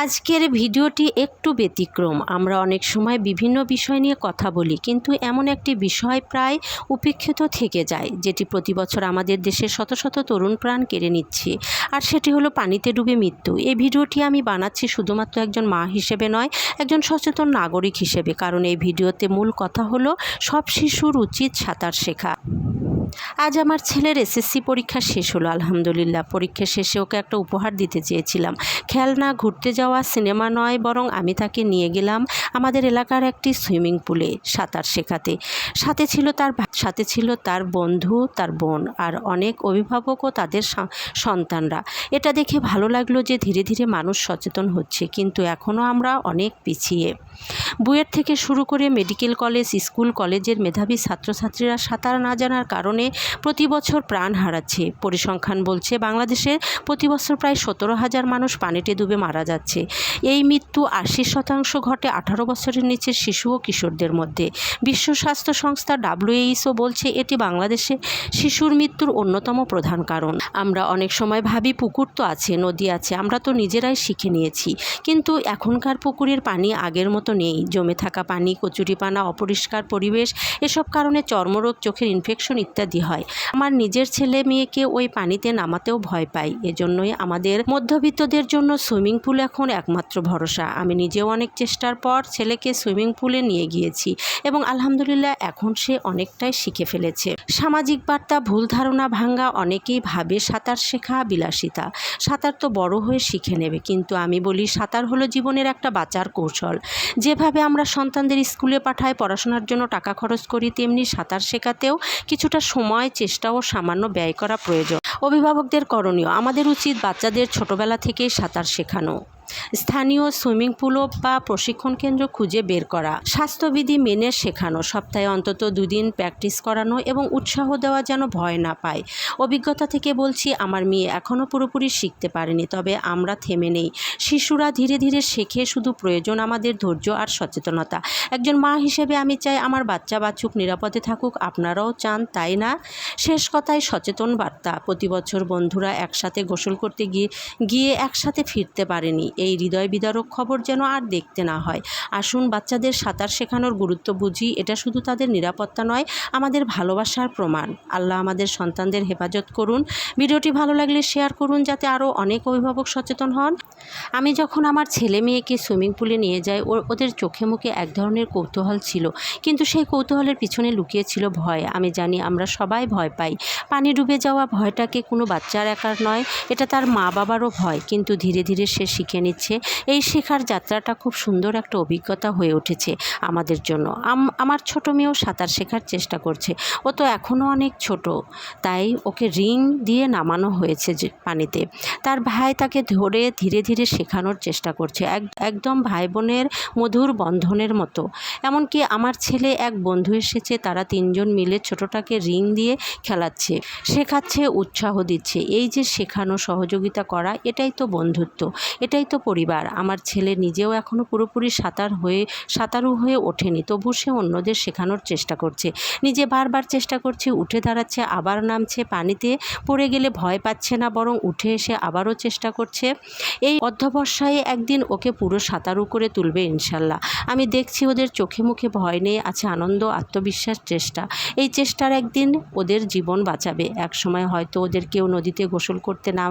আজকের ভিডিওটি একটু ব্যতিক্রম। আমরা অনেক সময় বিভিন্ন বিষয় নিয়ে কথা বলি, কিন্তু এমন একটি বিষয় প্রায় উপেক্ষিত থেকে যায়, যেটি প্রতি বছর আমাদের দেশের শত শত তরুণ প্রাণ কেড়ে নিচ্ছে, আর সেটি হলো পানিতে ডুবে মৃত্যু। এই ভিডিওটি আমি বানাচ্ছি শুধুমাত্র একজন মা হিসেবে নয়, একজন সচেতন নাগরিক হিসেবে, কারণ এই ভিডিওতে মূল কথা হলো সব শিশুর উচিত সাঁতার শেখা। আজ আমার ছেলের এসএসসি পরীক্ষা শেষ হলো, আলহামদুলিল্লাহ। পরীক্ষা শেষে ওকে একটা উপহার দিতে চেয়েছিলাম। খেলনা, ঘুরতে যাওয়া, সিনেমা নয়, বরং আমি তাকে নিয়ে গেলাম আমাদের এলাকার একটি সুইমিং পুলে সাঁতার শেখাতে। সাথে ছিল তার সাথে ছিল তার বন্ধু, তার বোন আর অনেক অভিভাবক ও তাদের সন্তানরা। এটা দেখে ভালো লাগল যে ধীরে ধীরে মানুষ সচেতন হচ্ছে, কিন্তু এখনও আমরা অনেক পিছিয়ে। বুয়েট থেকে শুরু করে মেডিকেল কলেজ, স্কুল, কলেজের মেধাবী ছাত্রছাত্রীরা সাঁতার না জানার কারণে প্রতি বছর প্রাণ হারাচ্ছে। পরিসংখ্যান বলছে, বাংলাদেশে প্রতি বছর প্রায় সতেরো হাজার মানুষ পানিতে ডুবে মারা যাচ্ছে। এই মৃত্যু আশি শতাংশ ঘটে আঠারো বছরের নিচের শিশু ও কিশোরদের মধ্যে। বিশ্ব স্বাস্থ্য সংস্থা ডাব্লিউএইচও বলছে, এটি বাংলাদেশে শিশুর মৃত্যুর অন্যতম প্রধান কারণ। আমরা অনেক সময় ভাবি, পুকুর তো আছে, নদী আছে, আমরা তো নিজেরাই শিখে নিয়েছি। কিন্তু এখনকার পুকুরের পানি আগের মতো নেই। জমে থাকা পানি, কচুরিপানা, অপরিষ্কার পরিবেশ, এসব কারণে চর্মরোগ, চোখের ইনফেকশন ইত্যাদি হয়। আমার নিজের ছেলে মেয়েকে ওই পানিতে নামাতেও ভয় পাই। এজন্যই আমাদের মধ্যবিত্তদের জন্য সুইমিং পুল এখন একমাত্র ভরসা। আমি নিজেও অনেক চেষ্টার পর ছেলেকে সুইমিং পুলে নিয়ে গিয়েছি এবং আলহামদুলিল্লাহ এখন সে অনেকটাই শিখে ফেলেছে। সামাজিক বার্তা, ভুল ধারণা ভাঙ্গা অনেকেই ভাবে সাঁতার শেখা বিলাসিতা। সাঁতার তো বড় হয়ে শিখে নেবে, কিন্তু আমি বলি সাঁতার হলো জীবনের একটা বাঁচার কৌশল। যেভাবে আমরা সন্তানদের স্কুলে পাঠাই, পড়াশোনার জন্য টাকা খরচ করি, তেমনি সাঁতার শেখাতেও কিছুটা সময় চেষ্টা ও সামান্য ব্যয় করা প্রয়োজন। অভিভাবকদের করণীয়, আমাদের উচিত বাচ্চাদের ছোটবেলা থেকেই সাঁতার শেখানো। স্থানীয় সুইমিং পুলও বা প্রশিক্ষণ কেন্দ্র খুঁজে বের করা। স্বাস্থ্যবিধি মেনে শেখানো, সপ্তাহে অন্তত দুদিন প্র্যাকটিস করানো এবং উৎসাহ দেওয়া যেন ভয় না পায়। অভিজ্ঞতা থেকে বলছি, আমার মেয়ে এখনও পুরোপুরি শিখতে পারেনি, তবে আমরা থেমে নেই। শিশুরা ধীরে ধীরে শেখে, শুধু প্রয়োজন আমাদের ধৈর্য আর সচেতনতা। একজন মা হিসেবে আমি চাই আমার বাচ্চা বাচ্চুক নিরাপদে থাকুক, আপনারাও চান, তাই না? শেষ কথায় সচেতন বার্তা। প্রতি বছর বন্ধুরা একসাথে গোসল করতে গিয়ে গিয়ে একসাথে ফিরতে পারেনি। এই হৃদয় বিদারক খবর যেন আর দেখতে না হয়। আসুন বাচ্চাদের সাঁতার শেখানোর গুরুত্ব বুঝি, এটা শুধু তাদের নিরাপত্তা নয়, আমাদের ভালোবাসার প্রমাণ। আল্লাহ আমাদের সন্তানদের হেফাজত করুন। ভিডিওটি ভালো লাগলে শেয়ার করুন যাতে আরও অনেক অভিভাবক সচেতন হন। আমি যখন আমার ছেলে মেয়েকে সুইমিং পুলে নিয়ে যাই ওদের চোখে মুখে এক ধরনের কৌতূহল ছিল। কিন্তু সেই কৌতূহলের পিছনে লুকিয়েছিল ভয়। আমি জানি আমরা সবাই ভয় পাই। পানি ডুবে যাওয়া ভয়টাকে কোনো বাচ্চার একার নয়, এটা তার মা বাবারও ভয়। কিন্তু ধীরে ধীরে সে শিখে নিচ্ছে। এই শেখার যাত্রাটা খুব সুন্দর একটা অভিজ্ঞতা হয়ে উঠেছে আমাদের জন্য। আমার ছোট মেয়েও সাঁতার শেখার চেষ্টা করছে। ও তো এখনও অনেক ছোট, তাই ওকে রিং দিয়ে নামানো হয়েছে পানিতে। তার ভাই তাকে ধরে ধীরে ধীরে শেখানোর চেষ্টা করছে, এক, একদম ভাই বোনের মধুর বন্ধনের মতো। এমনকি আমার ছেলে এক বন্ধু এসেছে, তারা তিনজন মিলে ছোটটাকে রিং দিয়ে খেলাচ্ছে, শেখাচ্ছে, উৎসাহ দিচ্ছে। এই যে শেখানো সহযোগিতা করা, এটাই তো বন্ধুত্ব। এটাই তো পরিবার। আমার ছেলে নিজেও এখনও পুরোপুরি সাঁতার হয়ে, সাঁতারু হয়ে ওঠেনি তবু সে অন্যদের শেখানোর চেষ্টা করছে। নিজে বারবার চেষ্টা করছে, উঠে দাঁড়াচ্ছে, আবার নামছে, পানিতে পড়ে গেলে ভয় পাচ্ছে না, বরং উঠে এসে আবারও চেষ্টা করছে। এই অধ্যবসায়ে একদিন ওকে পুরো সাঁতারু করে তুলবে ইনশাল্লাহ। আমি দেখছি ওদের চোখে মুখে ভয় নেই, আছে আনন্দ, আত্মবিশ্বাস, চেষ্টা। এই চেষ্টার একদিন ওদের জীবন বাঁচাবে। এক সময় হয়তো ওদের কেউ নদীতে গোসল করতে নাম,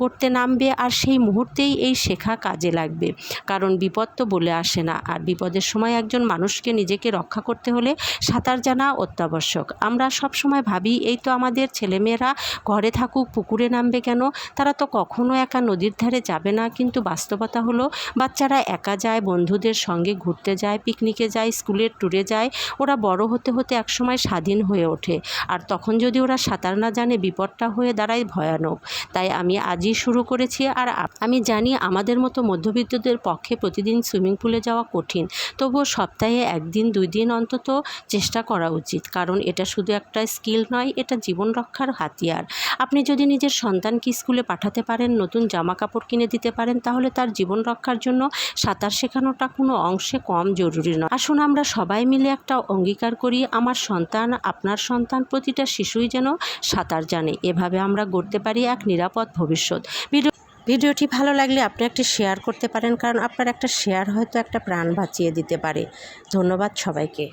করতে নামবে, আর সেই মুহূর্তেই এই শেখা কাজে লাগবে। কারণ বিপদ তো বলে আসে না। আর বিপদের সময় একজন মানুষকে নিজেকে রক্ষা করতে হলে সাঁতার জানা অত্যাবশ্যক। আমরা সব সময় ভাবি, এই তো আমাদের ছেলেমেয়েরা ঘরে থাকুক, পুকুরে নামবে কেন? তারা তো কখনো একা নদীর ধারে যাবে না। কিন্তু বাস্তবতা হলো, বাচ্চারা একা যায়, বন্ধুদের সঙ্গে ঘুরতে যায়, পিকনিকে যায়, স্কুলের ট্যুরে যায়। ওরা বড় হতে হতে একসময় স্বাধীন হয়ে ওঠে। আর তখন যদি ওরা সাঁতার না জানে, বিপদটা হয়ে দাঁড়ায় ভয়ানক। তাই আমি আজই শুরু করেছি। আর আমি জানি আমাদের মতো মধ্যবিত্তদের পক্ষে প্রতিদিন সুইমিং পুলে যাওয়া কঠিন। তবুও সপ্তাহে একদিন, দুই দিন অন্তত চেষ্টা করা উচিত, কারণ এটা শুধু একটা স্কিল নয়, এটা জীবন রক্ষার হাতিয়ার। আপনি যদি নিজের সন্তানকে স্কুলে পাঠাতে পারেন, নতুন জামা কাপড় কিনে দিতে পারেন, তাহলে তার জীবন রক্ষার জন্য সাঁতার শেখানোটা কোনো অংশে কম জরুরি নয়। আসুন আমরা সবাই মিলে একটা অঙ্গীকার করি, আমার সন্তান, আপনার সন্তান, প্রতিটা শিশুই যেন সাঁতার জানে। এভাবে আমরা গড়তে পারি এক নিরাপদ ভবিষ্যৎ। ভিডিও ভিডিওটি ভালো লাগলে আপনি একটি শেয়ার করতে পারেন, কারণ আপনার একটা শেয়ার হয়তো একটা প্রাণ বাঁচিয়ে দিতে পারে। ধন্যবাদ সবাইকে।